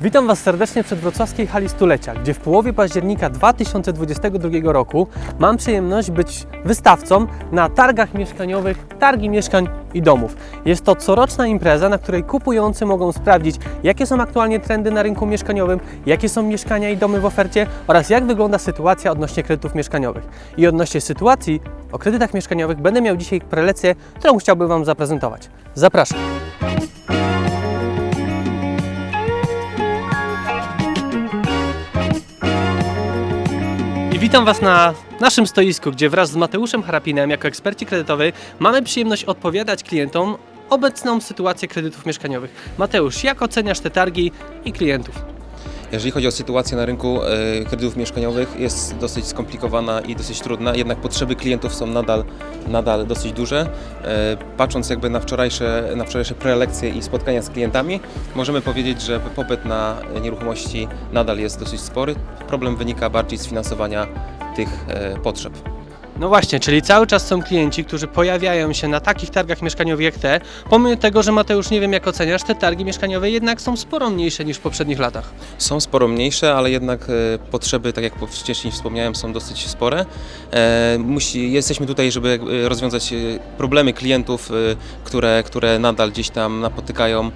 Witam Was serdecznie przed wrocławskiej hali stulecia, gdzie w połowie października 2022 roku mam przyjemność być wystawcą na targach mieszkaniowych Targi Mieszkań i Domów. Jest to coroczna impreza, na której kupujący mogą sprawdzić, jakie są aktualnie trendy na rynku mieszkaniowym, jakie są mieszkania i domy w ofercie oraz jak wygląda sytuacja odnośnie kredytów mieszkaniowych. I odnośnie sytuacji o kredytach mieszkaniowych będę miał dzisiaj prelekcję, którą chciałbym Wam zaprezentować. Zapraszam. Witam Was na naszym stoisku, gdzie wraz z Mateuszem Harapinem jako eksperci kredytowi mamy przyjemność odpowiadać klientom obecną sytuację kredytów mieszkaniowych. Mateusz, jak oceniasz te targi i klientów? Jeżeli chodzi o sytuację na rynku e, kredytów mieszkaniowych, jest dosyć skomplikowana i dosyć trudna, jednak potrzeby klientów są nadal, nadal dosyć duże. E, Patrząc jakby na wczorajsze, na wczorajsze prelekcje i spotkania z klientami, możemy powiedzieć, że popyt na nieruchomości nadal jest dosyć spory. Problem wynika bardziej z finansowania tych e, potrzeb. No właśnie, czyli cały czas są klienci, którzy pojawiają się na takich targach mieszkaniowych jak te, pomimo tego, że Mateusz, nie wiem jak oceniasz, te targi mieszkaniowe jednak są sporo mniejsze niż w poprzednich latach. Są sporo mniejsze, ale jednak e, potrzeby, tak jak wcześniej wspomniałem, są dosyć spore. E, Musi, jesteśmy tutaj, żeby e, rozwiązać problemy klientów, które, które nadal gdzieś tam napotykają,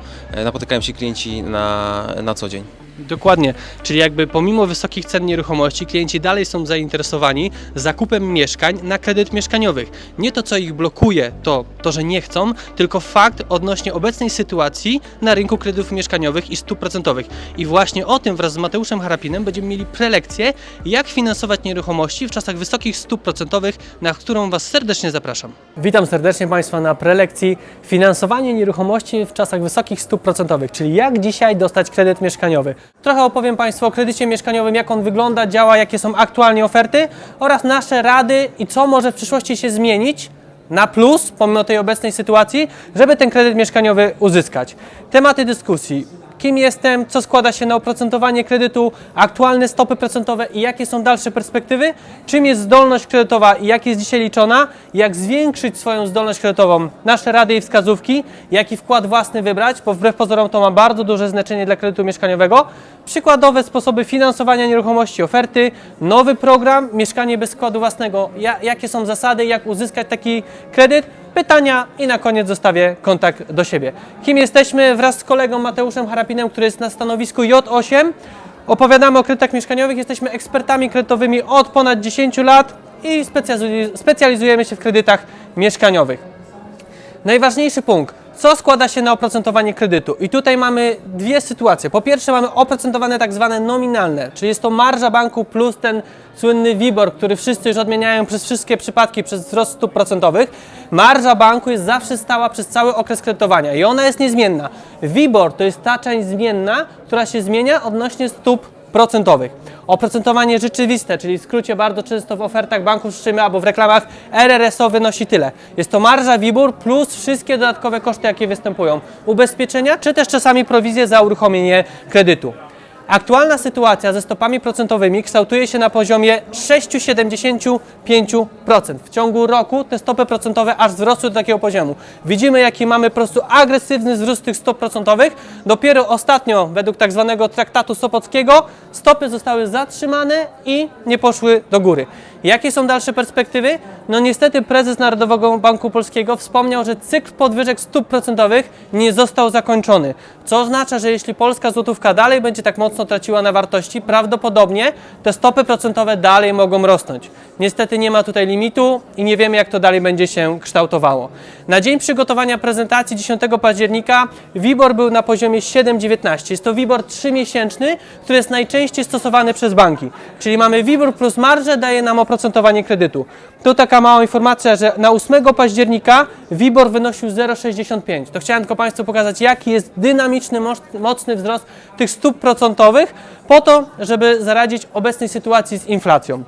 napotykają się klienci na, na co dzień. Dokładnie, czyli jakby pomimo wysokich cen nieruchomości, klienci dalej są zainteresowani zakupem mieszkań na kredyt mieszkaniowych. Nie to, co ich blokuje, to to, że nie chcą, tylko fakt odnośnie obecnej sytuacji na rynku kredytów mieszkaniowych i stóp procentowych. I właśnie o tym wraz z Mateuszem Harapinem będziemy mieli prelekcję, jak finansować nieruchomości w czasach wysokich stóp procentowych, na którą Was serdecznie zapraszam. Witam serdecznie Państwa na prelekcji Finansowanie nieruchomości w czasach wysokich stóp procentowych, czyli jak dzisiaj dostać kredyt mieszkaniowy. Trochę opowiem Państwu o kredycie mieszkaniowym, jak on wygląda, działa, jakie są aktualnie oferty oraz nasze rady i co może w przyszłości się zmienić na plus, pomimo tej obecnej sytuacji, żeby ten kredyt mieszkaniowy uzyskać. Tematy dyskusji. Kim jestem, co składa się na oprocentowanie kredytu, aktualne stopy procentowe i jakie są dalsze perspektywy, czym jest zdolność kredytowa i jak jest dzisiaj liczona, jak zwiększyć swoją zdolność kredytową, nasze rady i wskazówki, jaki wkład własny wybrać, bo wbrew pozorom to ma bardzo duże znaczenie dla kredytu mieszkaniowego, przykładowe sposoby finansowania nieruchomości, oferty, nowy program Mieszkanie bez wkładu własnego, ja, jakie są zasady, jak uzyskać taki kredyt, pytania i na koniec zostawię kontakt do siebie. Kim jesteśmy? Wraz z kolegą Mateuszem Harapinem, który jest na stanowisku J8. Opowiadamy o kredytach mieszkaniowych, jesteśmy ekspertami kredytowymi od ponad 10 lat i specjalizu- specjalizujemy się w kredytach mieszkaniowych. Najważniejszy punkt. Co składa się na oprocentowanie kredytu? I tutaj mamy dwie sytuacje. Po pierwsze mamy oprocentowane tak zwane nominalne, czyli jest to marża banku plus ten słynny WIBOR, który wszyscy już odmieniają przez wszystkie przypadki przez wzrost stóp procentowych. Marża banku jest zawsze stała przez cały okres kredytowania i ona jest niezmienna. WIBOR to jest ta część zmienna, która się zmienia odnośnie stóp procentowych. Oprocentowanie rzeczywiste, czyli w skrócie bardzo często w ofertach banków słyszymy albo w reklamach RRSO wynosi tyle. Jest to marża WIBOR plus wszystkie dodatkowe koszty, jakie występują. Ubezpieczenia, czy też czasami prowizje za uruchomienie kredytu. Aktualna sytuacja ze stopami procentowymi kształtuje się na poziomie 6,75%. W ciągu roku te stopy procentowe aż wzrosły do takiego poziomu. Widzimy, jaki mamy po prostu agresywny wzrost tych stop procentowych. Dopiero ostatnio, według tak zwanego traktatu Sopockiego, stopy zostały zatrzymane i nie poszły do góry. Jakie są dalsze perspektywy? No niestety prezes Narodowego Banku Polskiego wspomniał, że cykl podwyżek stóp procentowych nie został zakończony. Co oznacza, że jeśli polska złotówka dalej będzie tak mocno traciła na wartości, prawdopodobnie te stopy procentowe dalej mogą rosnąć. Niestety nie ma tutaj limitu i nie wiemy, jak to dalej będzie się kształtowało. Na dzień przygotowania prezentacji 10 października WIBOR był na poziomie 7,19. Jest to WIBOR 3-miesięczny, który jest najczęściej stosowany przez banki. Czyli mamy WIBOR plus marżę, daje nam oprocentowanie kredytu. Tu taka mała informacja, że na 8 października WIBOR wynosił 0,65. To chciałem tylko Państwu pokazać, jaki jest dynamiczny, moc- mocny wzrost tych stóp procentowych, po to, żeby zaradzić obecnej sytuacji z inflacją.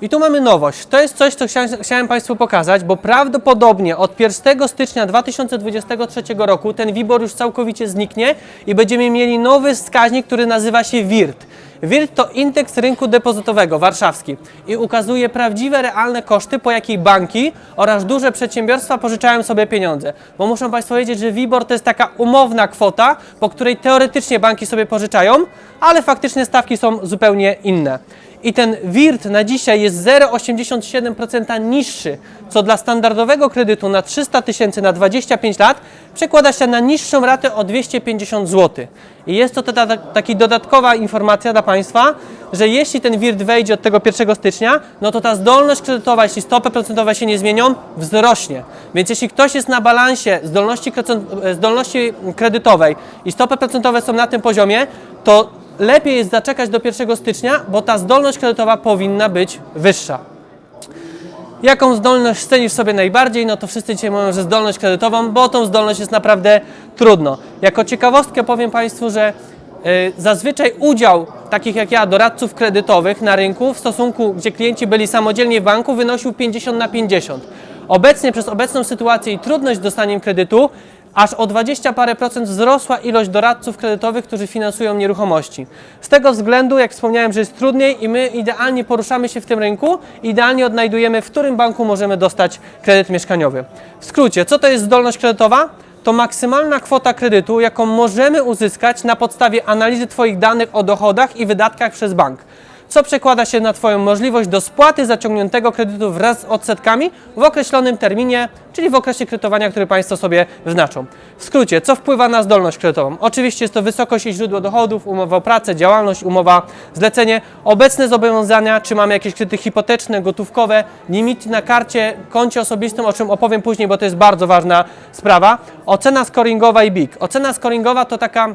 I tu mamy nowość. To jest coś, co chciałem, chciałem Państwu pokazać, bo prawdopodobnie od 1 stycznia 2023 roku ten WIBOR już całkowicie zniknie i będziemy mieli nowy wskaźnik, który nazywa się WIRT. WIRT to indeks rynku depozytowego warszawski i ukazuje prawdziwe, realne koszty, po jakich banki oraz duże przedsiębiorstwa pożyczają sobie pieniądze. Bo muszą Państwo wiedzieć, że WIBOR to jest taka umowna kwota, po której teoretycznie banki sobie pożyczają, ale faktycznie stawki są zupełnie inne. I ten WIRT na dzisiaj jest 0,87% niższy, co dla standardowego kredytu na 300 tysięcy na 25 lat przekłada się na niższą ratę o 250 zł. I jest to ta, ta, taka dodatkowa informacja dla Państwa, że jeśli ten WIRT wejdzie od tego 1 stycznia, no to ta zdolność kredytowa, jeśli stopy procentowe się nie zmienią, wzrośnie. Więc jeśli ktoś jest na balansie zdolności, krecen- zdolności kredytowej i stopy procentowe są na tym poziomie, to lepiej jest zaczekać do 1 stycznia, bo ta zdolność kredytowa powinna być wyższa. Jaką zdolność cenisz sobie najbardziej? No to wszyscy dzisiaj mówią, że zdolność kredytową, bo tą zdolność jest naprawdę trudno. Jako ciekawostkę powiem Państwu, że y, zazwyczaj udział takich jak ja, doradców kredytowych na rynku w stosunku, gdzie klienci byli samodzielnie w banku, wynosił 50 na 50. Obecnie przez obecną sytuację i trudność z dostaniem kredytu, aż o 20 parę procent wzrosła ilość doradców kredytowych, którzy finansują nieruchomości. Z tego względu, jak wspomniałem, że jest trudniej i my idealnie poruszamy się w tym rynku, idealnie odnajdujemy, w którym banku możemy dostać kredyt mieszkaniowy. W skrócie, co to jest zdolność kredytowa? To maksymalna kwota kredytu, jaką możemy uzyskać na podstawie analizy Twoich danych o dochodach i wydatkach przez bank co przekłada się na Twoją możliwość do spłaty zaciągniętego kredytu wraz z odsetkami w określonym terminie, czyli w okresie kredytowania, który Państwo sobie wyznaczą. W skrócie, co wpływa na zdolność kredytową? Oczywiście jest to wysokość i źródło dochodów, umowa o pracę, działalność, umowa zlecenie, obecne zobowiązania, czy mamy jakieś kredyty hipoteczne, gotówkowe, limity na karcie, koncie osobistym, o czym opowiem później, bo to jest bardzo ważna sprawa. Ocena scoringowa i BIG. Ocena scoringowa to taka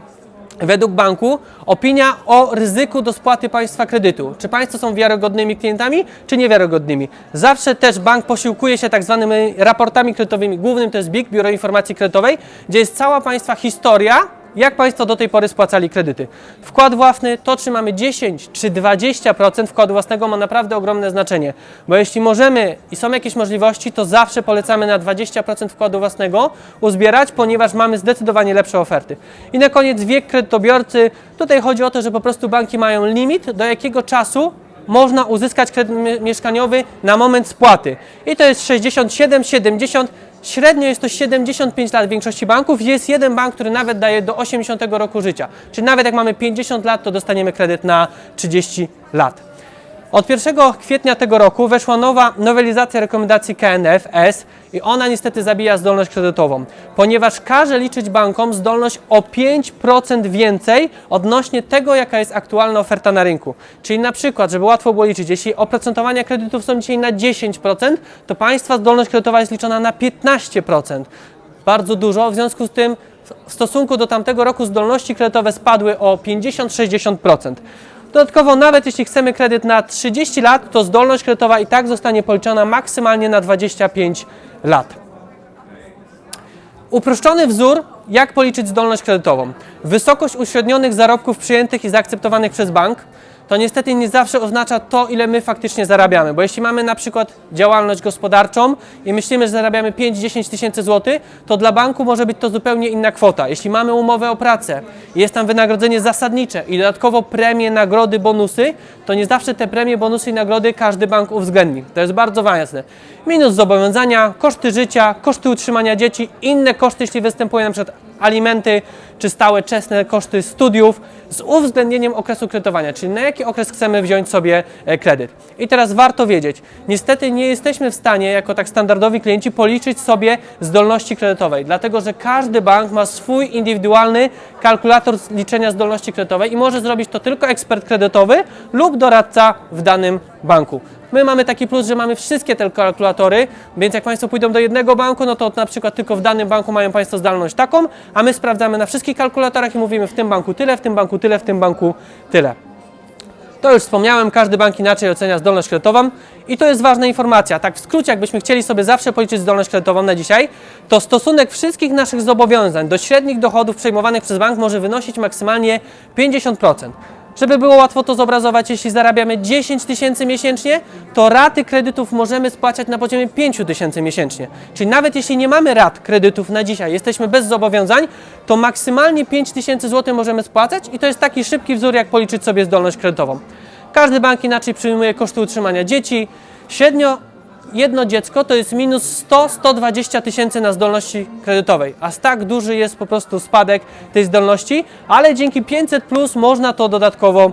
według banku opinia o ryzyku do spłaty państwa kredytu. Czy państwo są wiarygodnymi klientami, czy niewiarygodnymi? Zawsze też bank posiłkuje się tak zwanymi raportami kredytowymi. Głównym to jest BIG, Biuro Informacji Kredytowej, gdzie jest cała państwa historia, jak Państwo do tej pory spłacali kredyty. Wkład własny, to czy mamy 10 czy 20% wkładu własnego ma naprawdę ogromne znaczenie, bo jeśli możemy i są jakieś możliwości, to zawsze polecamy na 20% wkładu własnego uzbierać, ponieważ mamy zdecydowanie lepsze oferty. I na koniec wiek kredytobiorcy. Tutaj chodzi o to, że po prostu banki mają limit, do jakiego czasu można uzyskać kredyt mie- mieszkaniowy na moment spłaty. I to jest 67, 70, średnio jest to 75 lat w większości banków. Jest jeden bank, który nawet daje do 80 roku życia. Czyli nawet jak mamy 50 lat, to dostaniemy kredyt na 30 lat. Od 1 kwietnia tego roku weszła nowa nowelizacja rekomendacji KNF-S i ona niestety zabija zdolność kredytową, ponieważ każe liczyć bankom zdolność o 5% więcej odnośnie tego, jaka jest aktualna oferta na rynku. Czyli na przykład, żeby łatwo było liczyć, jeśli oprocentowania kredytów są dzisiaj na 10%, to państwa zdolność kredytowa jest liczona na 15%. Bardzo dużo, w związku z tym w stosunku do tamtego roku zdolności kredytowe spadły o 50-60%. Dodatkowo, nawet jeśli chcemy kredyt na 30 lat, to zdolność kredytowa i tak zostanie policzona maksymalnie na 25 lat. Uproszczony wzór, jak policzyć zdolność kredytową. Wysokość uśrednionych zarobków przyjętych i zaakceptowanych przez bank to niestety nie zawsze oznacza to, ile my faktycznie zarabiamy. Bo jeśli mamy na przykład działalność gospodarczą i myślimy, że zarabiamy 5-10 tysięcy złotych, to dla banku może być to zupełnie inna kwota. Jeśli mamy umowę o pracę jest tam wynagrodzenie zasadnicze i dodatkowo premie, nagrody, bonusy, to nie zawsze te premie, bonusy i nagrody każdy bank uwzględni. To jest bardzo ważne. Minus zobowiązania, koszty życia, koszty utrzymania dzieci, inne koszty, jeśli występują na przykład alimenty czy stałe czesne koszty studiów z uwzględnieniem okresu kredytowania, czyli na jaki okres chcemy wziąć sobie e, kredyt. I teraz warto wiedzieć, niestety nie jesteśmy w stanie jako tak standardowi klienci policzyć sobie zdolności kredytowej, dlatego że każdy bank ma swój indywidualny kalkulator liczenia zdolności kredytowej i może zrobić to tylko ekspert kredytowy lub doradca w danym banku. My mamy taki plus, że mamy wszystkie te kalkulatory, więc jak Państwo pójdą do jednego banku, no to na przykład tylko w danym banku mają Państwo zdolność taką, a my sprawdzamy na wszystkich kalkulatorach i mówimy w tym banku tyle, w tym banku tyle, w tym banku tyle. To już wspomniałem, każdy bank inaczej ocenia zdolność kredytową i to jest ważna informacja. Tak w skrócie, jakbyśmy chcieli sobie zawsze policzyć zdolność kredytową na dzisiaj, to stosunek wszystkich naszych zobowiązań do średnich dochodów przejmowanych przez bank może wynosić maksymalnie 50%. Żeby było łatwo to zobrazować, jeśli zarabiamy 10 tysięcy miesięcznie, to raty kredytów możemy spłacać na poziomie 5 tysięcy miesięcznie. Czyli nawet jeśli nie mamy rat kredytów na dzisiaj, jesteśmy bez zobowiązań, to maksymalnie 5 tysięcy złotych możemy spłacać i to jest taki szybki wzór, jak policzyć sobie zdolność kredytową. Każdy bank inaczej przyjmuje koszty utrzymania dzieci. Średnio jedno dziecko to jest minus 100-120 tysięcy na zdolności kredytowej, a tak duży jest po prostu spadek tej zdolności, ale dzięki 500 plus można to dodatkowo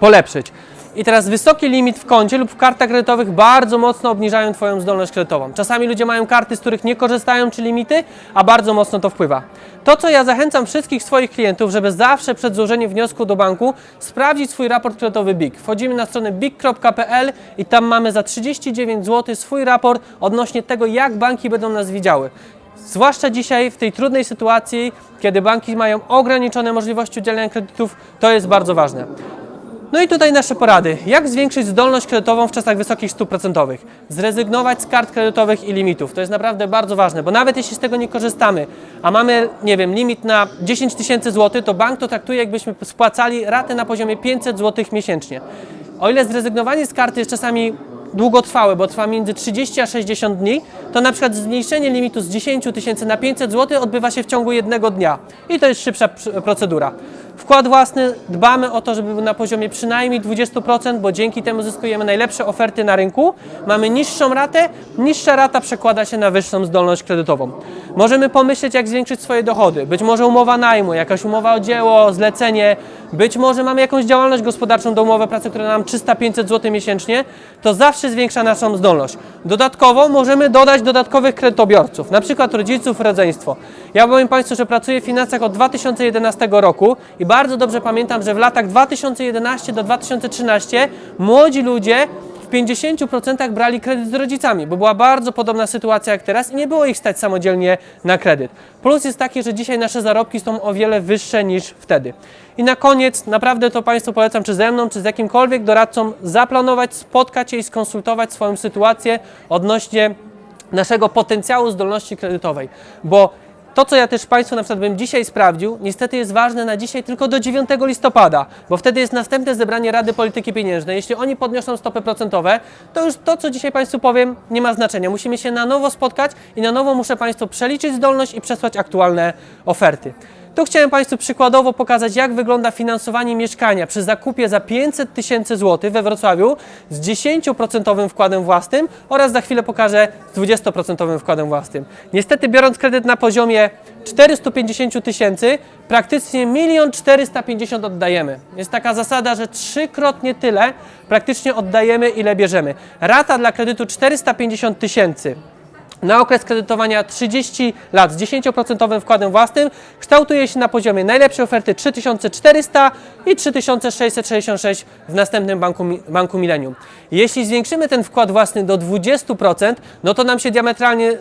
polepszyć. I teraz wysoki limit w koncie lub w kartach kredytowych bardzo mocno obniżają Twoją zdolność kredytową. Czasami ludzie mają karty, z których nie korzystają, czy limity, a bardzo mocno to wpływa. To, co ja zachęcam wszystkich swoich klientów, żeby zawsze przed złożeniem wniosku do banku sprawdzić swój raport kredytowy BIG. Wchodzimy na stronę big.pl i tam mamy za 39 zł swój raport odnośnie tego, jak banki będą nas widziały. Zwłaszcza dzisiaj w tej trudnej sytuacji, kiedy banki mają ograniczone możliwości udzielania kredytów, to jest bardzo ważne. No i tutaj nasze porady. Jak zwiększyć zdolność kredytową w czasach wysokich stóp procentowych? Zrezygnować z kart kredytowych i limitów. To jest naprawdę bardzo ważne, bo nawet jeśli z tego nie korzystamy, a mamy, nie wiem, limit na 10 tysięcy złotych, to bank to traktuje, jakbyśmy spłacali ratę na poziomie 500 złotych miesięcznie. O ile zrezygnowanie z karty jest czasami długotrwałe, bo trwa między 30 a 60 dni, to na przykład zmniejszenie limitu z 10 tysięcy na 500 zł odbywa się w ciągu jednego dnia i to jest szybsza pr- procedura. Wkład własny dbamy o to, żeby był na poziomie przynajmniej 20%, bo dzięki temu zyskujemy najlepsze oferty na rynku. Mamy niższą ratę, niższa rata przekłada się na wyższą zdolność kredytową. Możemy pomyśleć, jak zwiększyć swoje dochody. Być może umowa najmu, jakaś umowa o dzieło, zlecenie, być może mamy jakąś działalność gospodarczą do umowy pracy, która nam 300-500 zł miesięcznie, to zawsze zwiększa naszą zdolność. Dodatkowo możemy dodać dodatkowych kredytobiorców, na przykład rodziców, rodzeństwo. Ja powiem Państwu, że pracuję w finansach od 2011 roku i bardzo dobrze pamiętam, że w latach 2011 do 2013 młodzi ludzie 50% brali kredyt z rodzicami, bo była bardzo podobna sytuacja jak teraz i nie było ich stać samodzielnie na kredyt. Plus jest taki, że dzisiaj nasze zarobki są o wiele wyższe niż wtedy. I na koniec, naprawdę to Państwu polecam, czy ze mną, czy z jakimkolwiek doradcą, zaplanować, spotkać się i skonsultować swoją sytuację odnośnie naszego potencjału zdolności kredytowej, bo to, co ja też Państwu na przykład bym dzisiaj sprawdził, niestety jest ważne na dzisiaj tylko do 9 listopada, bo wtedy jest następne zebranie Rady Polityki Pieniężnej. Jeśli oni podniosą stopy procentowe, to już to, co dzisiaj Państwu powiem, nie ma znaczenia. Musimy się na nowo spotkać i na nowo muszę Państwu przeliczyć zdolność i przesłać aktualne oferty. Tu chciałem Państwu przykładowo pokazać, jak wygląda finansowanie mieszkania przy zakupie za 500 tysięcy złotych we Wrocławiu z 10% wkładem własnym oraz za chwilę pokażę z 20% wkładem własnym. Niestety biorąc kredyt na poziomie 450 tysięcy, praktycznie 1 450 oddajemy. Jest taka zasada, że trzykrotnie tyle praktycznie oddajemy, ile bierzemy. Rata dla kredytu 450 tysięcy na okres kredytowania 30 lat z 10% wkładem własnym kształtuje się na poziomie najlepszej oferty 3400 i 3666 w następnym banku, banku Millennium. Jeśli zwiększymy ten wkład własny do 20%, no to nam się diametralnie y,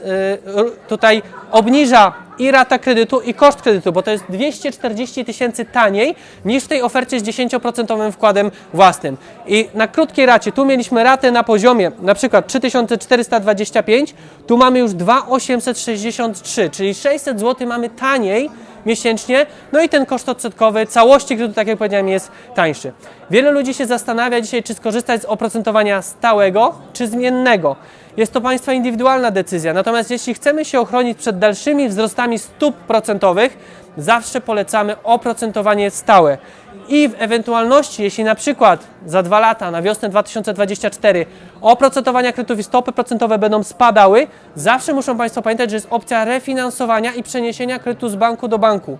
tutaj obniża i rata kredytu, i koszt kredytu, bo to jest 240 tysięcy taniej niż w tej ofercie z 10% wkładem własnym. I na krótkiej racie, tu mieliśmy ratę na poziomie na przykład 3425, tu mamy już 2863, czyli 600 zł mamy taniej miesięcznie, no i ten koszt odsetkowy całości kredytu, tak jak powiedziałem, jest tańszy. Wiele ludzi się zastanawia dzisiaj, czy skorzystać z oprocentowania stałego, czy zmiennego. Jest to Państwa indywidualna decyzja, natomiast jeśli chcemy się ochronić przed dalszymi wzrostami stóp procentowych, zawsze polecamy oprocentowanie stałe. I w ewentualności, jeśli na przykład za dwa lata, na wiosnę 2024, oprocentowania kredytów i stopy procentowe będą spadały, zawsze muszą Państwo pamiętać, że jest opcja refinansowania i przeniesienia kredytu z banku do banku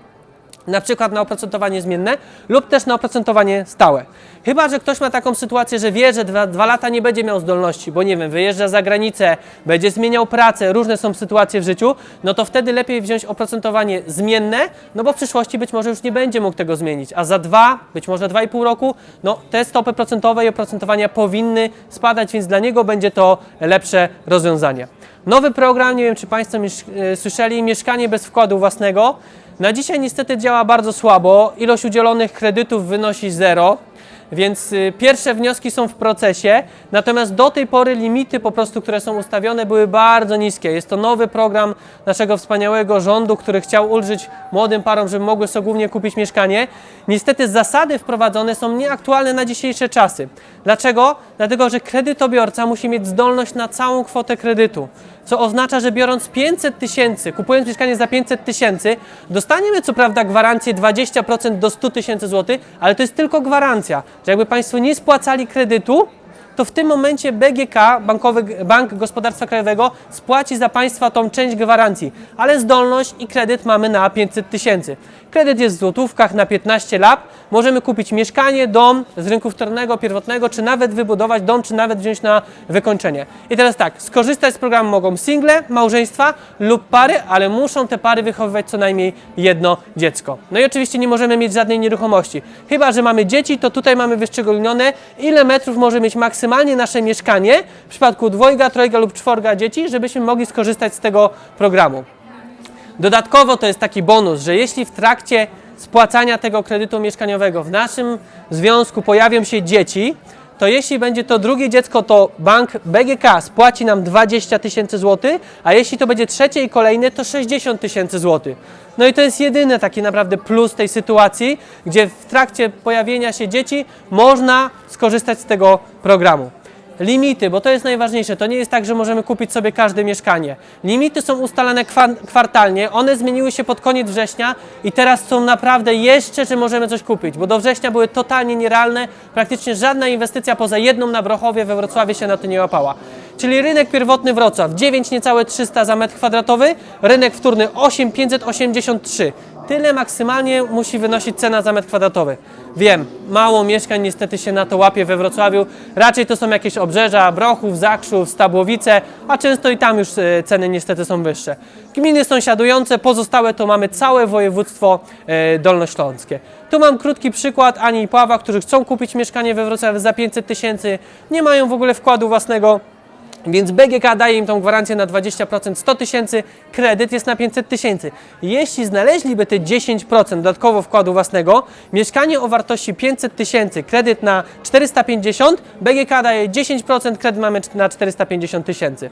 na przykład na oprocentowanie zmienne lub też na oprocentowanie stałe. Chyba, że ktoś ma taką sytuację, że wie, że dwa, dwa lata nie będzie miał zdolności, bo nie wiem, wyjeżdża za granicę, będzie zmieniał pracę, różne są sytuacje w życiu, no to wtedy lepiej wziąć oprocentowanie zmienne, no bo w przyszłości być może już nie będzie mógł tego zmienić, a za dwa, być może dwa i pół roku, no te stopy procentowe i oprocentowania powinny spadać, więc dla niego będzie to lepsze rozwiązanie. Nowy program, nie wiem czy Państwo e, słyszeli, mieszkanie bez wkładu własnego. Na dzisiaj niestety działa bardzo słabo. Ilość udzielonych kredytów wynosi zero. Więc y, pierwsze wnioski są w procesie, natomiast do tej pory limity po prostu, które są ustawione, były bardzo niskie. Jest to nowy program naszego wspaniałego rządu, który chciał ulżyć młodym parom, żeby mogły sobie kupić mieszkanie. Niestety zasady wprowadzone są nieaktualne na dzisiejsze czasy. Dlaczego? Dlatego, że kredytobiorca musi mieć zdolność na całą kwotę kredytu, co oznacza, że biorąc 500 tysięcy, kupując mieszkanie za 500 tysięcy, dostaniemy co prawda gwarancję 20% do 100 tysięcy złotych, ale to jest tylko gwarancja, że jakby Państwo nie spłacali kredytu, to w tym momencie BGK, Bankowy, Bank Gospodarstwa Krajowego, spłaci za Państwa tą część gwarancji, ale zdolność i kredyt mamy na 500 tysięcy. Kredyt jest w złotówkach na 15 lat. Możemy kupić mieszkanie, dom z rynku wtórnego, pierwotnego, czy nawet wybudować dom, czy nawet wziąć na wykończenie. I teraz tak, skorzystać z programu mogą single, małżeństwa lub pary, ale muszą te pary wychowywać co najmniej jedno dziecko. No i oczywiście nie możemy mieć żadnej nieruchomości. Chyba, że mamy dzieci, to tutaj mamy wyszczególnione, ile metrów może mieć maksymalnie nasze mieszkanie w przypadku dwojga, trojga lub czworga dzieci, żebyśmy mogli skorzystać z tego programu. Dodatkowo to jest taki bonus, że jeśli w trakcie spłacania tego kredytu mieszkaniowego w naszym związku pojawią się dzieci, to jeśli będzie to drugie dziecko, to bank BGK spłaci nam 20 tysięcy złotych, a jeśli to będzie trzecie i kolejne, to 60 tysięcy złotych. No i to jest jedyny taki naprawdę plus tej sytuacji, gdzie w trakcie pojawienia się dzieci można skorzystać z tego programu. Limity, bo to jest najważniejsze. To nie jest tak, że możemy kupić sobie każde mieszkanie. Limity są ustalane kwa- kwartalnie. One zmieniły się pod koniec września i teraz są naprawdę jeszcze, że możemy coś kupić, bo do września były totalnie nierealne. Praktycznie żadna inwestycja poza jedną na Brochowie we Wrocławiu się na to nie łapała. Czyli rynek pierwotny Wrocław 9 niecałe 300 za metr kwadratowy, rynek wtórny 8583. Tyle maksymalnie musi wynosić cena za metr kwadratowy. Wiem, mało mieszkań niestety się na to łapie we Wrocławiu. Raczej to są jakieś obrzeża, Brochów, Zakrzów, Stabłowice, a często i tam już e, ceny niestety są wyższe. Gminy sąsiadujące, pozostałe to mamy całe województwo e, dolnośląskie. Tu mam krótki przykład Ani i Pława, którzy chcą kupić mieszkanie we Wrocławiu za 500 tysięcy, nie mają w ogóle wkładu własnego. Więc BGK daje im tą gwarancję na 20% 100 tysięcy, kredyt jest na 500 tysięcy. Jeśli znaleźliby te 10% dodatkowo wkładu własnego, mieszkanie o wartości 500 tysięcy, kredyt na 450, BGK daje 10%, kredyt mamy na 450 tysięcy.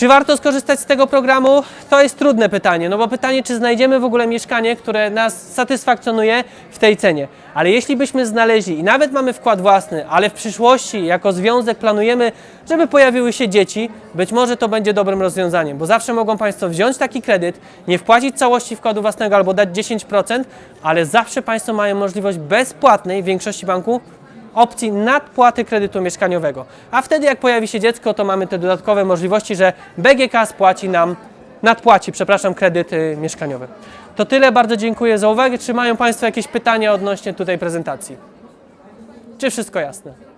Czy warto skorzystać z tego programu? To jest trudne pytanie, no bo pytanie, czy znajdziemy w ogóle mieszkanie, które nas satysfakcjonuje w tej cenie. Ale jeśli byśmy znaleźli i nawet mamy wkład własny, ale w przyszłości jako związek planujemy, żeby pojawiły się dzieci, być może to będzie dobrym rozwiązaniem, bo zawsze mogą Państwo wziąć taki kredyt, nie wpłacić całości wkładu własnego albo dać 10%, ale zawsze Państwo mają możliwość bezpłatnej w większości banków opcji nadpłaty kredytu mieszkaniowego. A wtedy jak pojawi się dziecko, to mamy te dodatkowe możliwości, że BGK spłaci nam, nadpłaci, przepraszam, kredyt y, mieszkaniowy. To tyle, bardzo dziękuję za uwagę. Czy mają Państwo jakieś pytania odnośnie tutaj prezentacji? Czy wszystko jasne?